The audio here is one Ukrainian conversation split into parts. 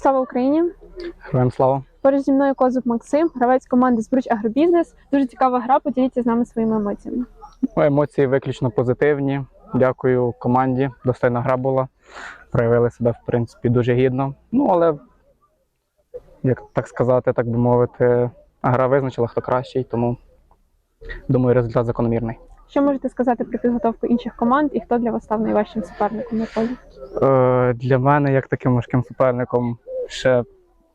Слава Україні! Героям слава. Поруч зі мною Козуб Максим, гравець команди Збруч Агробізнес. Дуже цікава гра. Поділіться з нами своїми емоціями. Емоції виключно позитивні. Дякую команді. Достойна гра була. Проявили себе, в принципі, дуже гідно. Ну, але, як так сказати, так би мовити, гра визначила, хто кращий, тому думаю, результат закономірний. Що можете сказати про підготовку інших команд і хто для вас став найважчим суперником на полі? Е, для мене, як таким важким суперником, ще,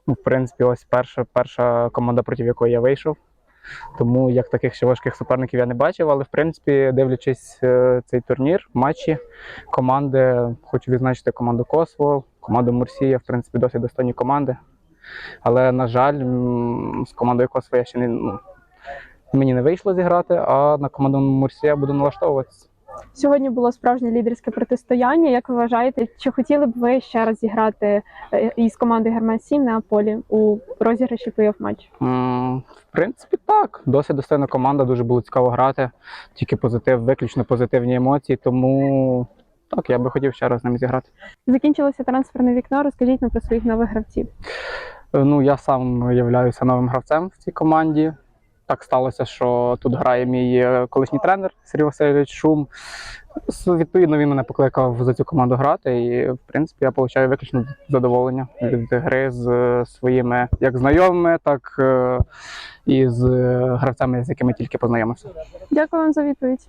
ну, в принципі, ось перша, перша команда, проти якої я вийшов. Тому як таких ще важких суперників я не бачив, але в принципі, дивлячись е, цей турнір, матчі команди, хочу відзначити команду Косво, команду Мурсія, в принципі, досить достойні команди. Але, на жаль, з командою Косво я ще не ну, мені не вийшло зіграти, а на команду Мурсія буду налаштовуватися. Сьогодні було справжнє лідерське протистояння. Як ви вважаєте, чи хотіли б ви ще раз зіграти е, із командою Герман 7 на полі у розіграші плей-офф матчу? М, В принципі, так. Досить достойна команда, дуже було цікаво грати. Тільки позитив, виключно позитивні емоції. Тому так, я би хотів ще раз з ними зіграти. Закінчилося трансферне вікно. Розкажіть нам про своїх нових гравців. Е, Ну, я сам являюся новим гравцем в цій команді. Так сталося, що тут грає мій е, колишній тренер Сергій Васильович Шум. Відповідно, він мене покликав за цю команду грати, і в принципі я отримую виключно задоволення від гри з е, своїми як знайомими, так е, і з гравцями, з якими тільки познайомився. Дякую вам за відповідь.